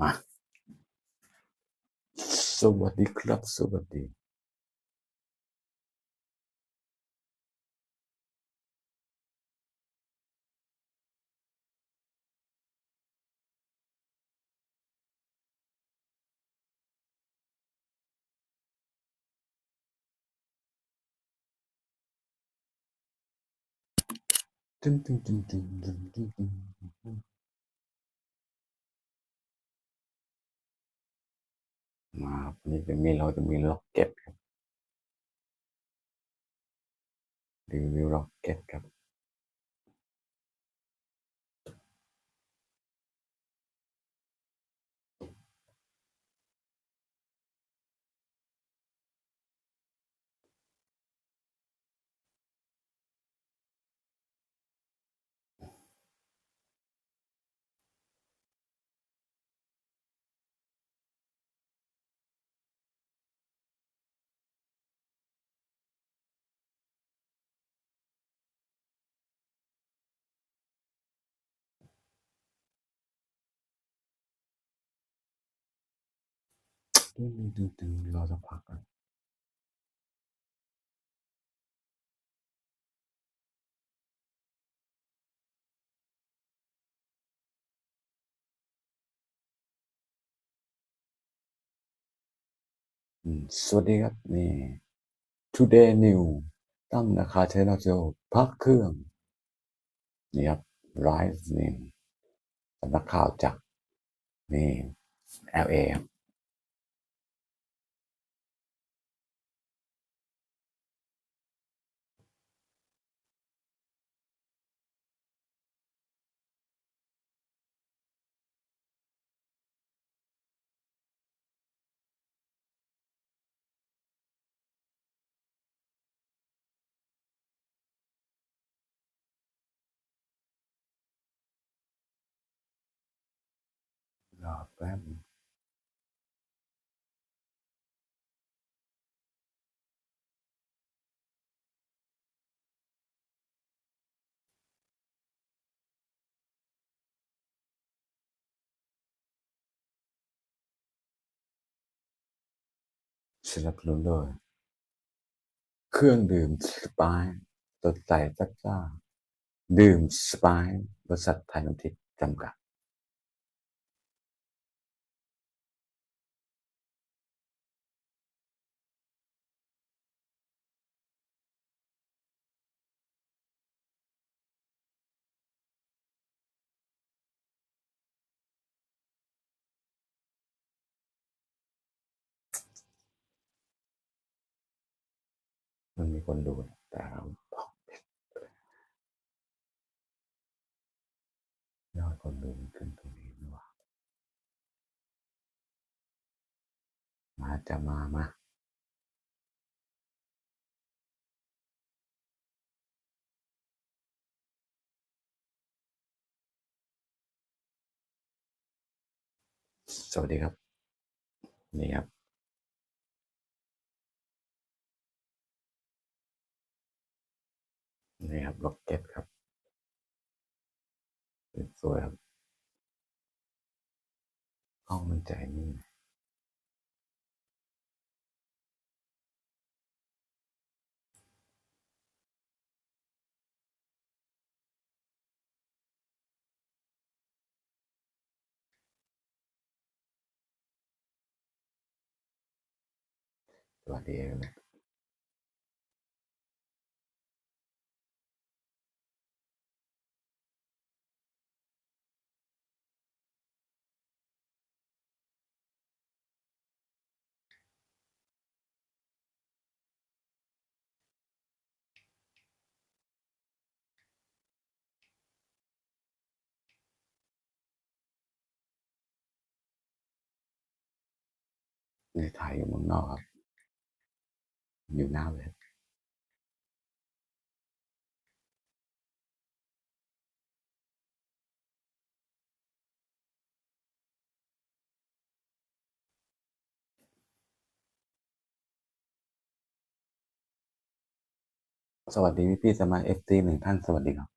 มา สวัสดีครับ สวัสดีตึ้งตึ้งตึ้งตึ้งตึ้งตึ้ง มาวันนี้จะมีเราจะมีล็อกเก็ตครับรีวิวล็อกเก็ตครับ ตึงตึงตึ้งรอสักพักก่อนสวัสดีครับ นี่ Today New ตั้งราคาใช้เราจะพักเครื่อง นี่ครับ Rise นี่สำนักข่าวจาก นี่ LA ครับ รอแป๊บสนับสนุนโดยเครื่องดื่มสปายสดใสจัดจ้าดื่มสปายบริษัทไทยน้ำทิพย์จำกัด มันมีคนดูแต่เราบอกผิดยอดคนดูมันขึ้นตรงนี้นี่หว่ามาจะมามาสวัสดีครับ นี่ครับ นี่ครับล็อกเก็ตครับสวยครับห้องมันใจนี่สวัสดีครั บนี่ถ่ายอยู่เมืองนอกครับ อยู่หน้าเว็บสวัสดีพี่พี่สมาเอฟซีหนึ่งท่านสวัสดีครับ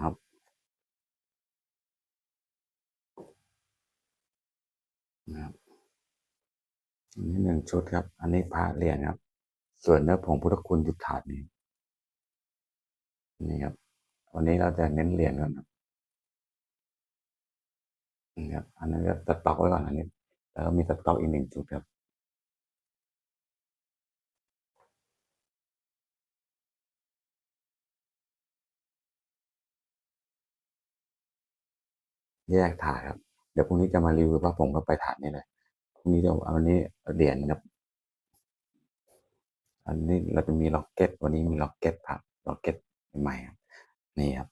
ครับ นะครับอันนี้หนึ่งชุดครับ อันนี้พระเหรียญครับ ส่วนเนื้อผงพุทธคุณจุดถาดนี้นี่ครับวันนี้เราจะเน้นเหรียญกันครับนี่ครับ อันนี้ก็สต็อกไว้ก่อนอันนี้ แล้วก็มีสต็อกอีกหนึ่งชุดครับแยกถ่าดครับ เดี๋ยวพรุ่งนี้จะมารีวิวว่าผมก็ไปถาดนี้เลยพรุ่งนี้จะเอาอันนี้เหรียญครับ อันนี้เราจะมีล็อกเก็ต วันนี้มีล็อกเก็ตครับล็อกเก็ตใหม่ครับนี่ครับ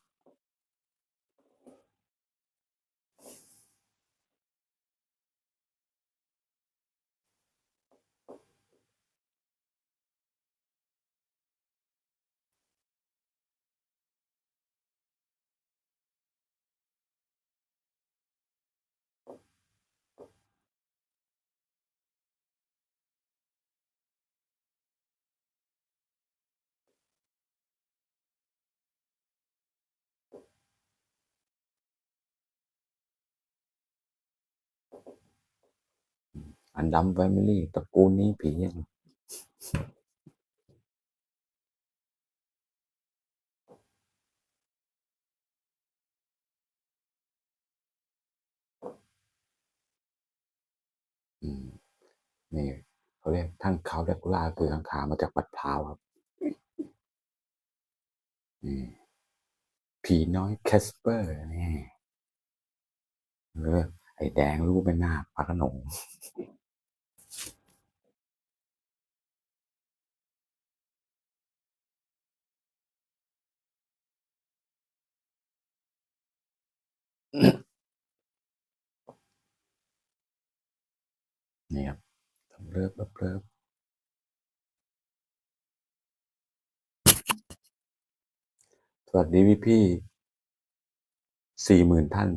อันดัมแฟมิลี่ตระกูลนี้ผียังอืมนี่เขาเรียกท่านเขาเรียกล่าคือข้างขามาจากปัดพร้าครับนี่ผีน้อยแคสเปอร์นี่เรื่องไอ้แดงรู้เป็นหน้าพระโขนง นี่ครับเลิฟเลิฟเลิฟสวัสดีพี่พี่สี่หมื่นท่าน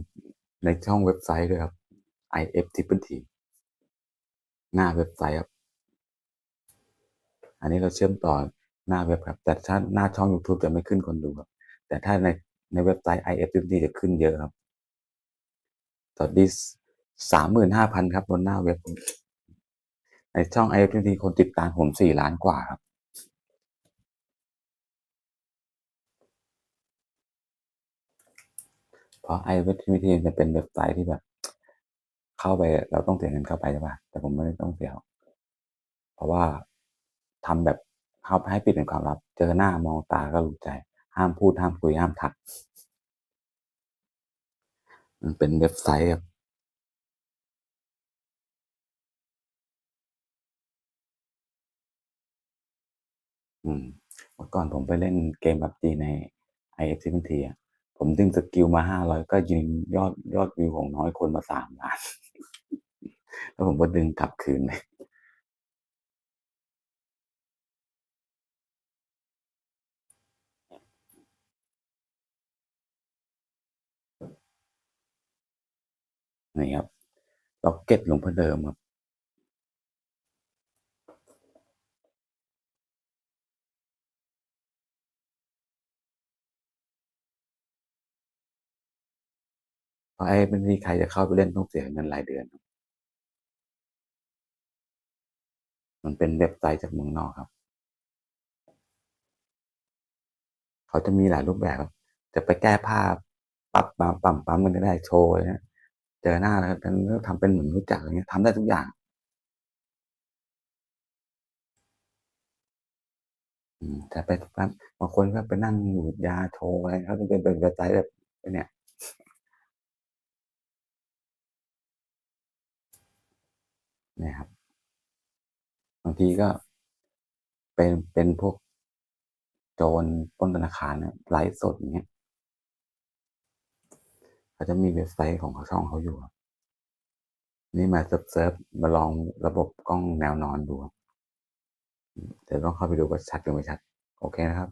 ในช่องเว็บไซต์ด้วยครับ IF t r i p l e T หน้าเว็บไซต์ครับ อันนี้เราเชื่อมต่อหน้าเว็บครับ แต่ถ้าหน้าช่อง YouTube จะไม่ขึ้นคนดูครับ แต่ถ้าในในเว็บไซต์ IF t r i p l e T จะขึ้นเยอะครับ สวัสดีสามหมื่นห้าพันครับบนหน้าเว็บ ในช่อง IF t r i p l e T คนติดตามผมสี่ล้านกว่าครับ เพราะ IF t r i p l e T จะเป็นเว็บไซต์ที่แบบ เข้าไปเราต้องเสียเงินเข้าไปใช่ป่ะแต่ผมไม่ได้ต้องเสียเพราะว่าทำแบบเข้าให้ปิดเป็นความลับ เจอหน้ามองตาก็รู้ใจ ห้ามพูดห้ามคุยห้ามทัก มันเป็นเว็บไซต์ครับอืม เมื่อก่อนผมไปเล่นเกมบับจีใน IF 1 0อะผมดึงสกิลมาห้าร้อยก็ยิงยอด ยอดวิวของน้อยคนมาสามล้านแล้วผมก็ดึงกลับคืนเลย นี่ครับล็อกเก็ตหลวงพ่อเดิมครับเพราะไอ้ไม่มีใครจะเข้าไปเล่นต้องเสียเงินรายเดือน มันเป็นเว็บไซต์จากเมืองนอกครับ เขาจะมีหลายรูปแบบครับ จะไปแก้ผ้าปับมาปั๊มปั๊มมันก็ได้โชว์นะ เจอหน้าแล้วก็ทำเป็นเหมือนรู้จักอย่างเงี้ยทำได้ทุกอย่างอืมแต่ไปบบางคนก็ไปนั่งดูดยาโชว์อะไรเขาจะเป็นเป็นเว็บไซต์แบบเนี่ยนี่ยครับบางทีก็เป็นเป็นพวกโจรป้นธนาคารเนี่ยไลฟ์สดอย่างเงี้ย เขาจะมีเว็บไซต์ของเขาช่องเขาอยู่นี่มาเซิร์ฟเซิร์ฟมาลองระบบกล้องแนวนอนดูเดี๋ยวต้องเข้าไปดูว่าชัดหรือไม่ชัด โอเคนะครับ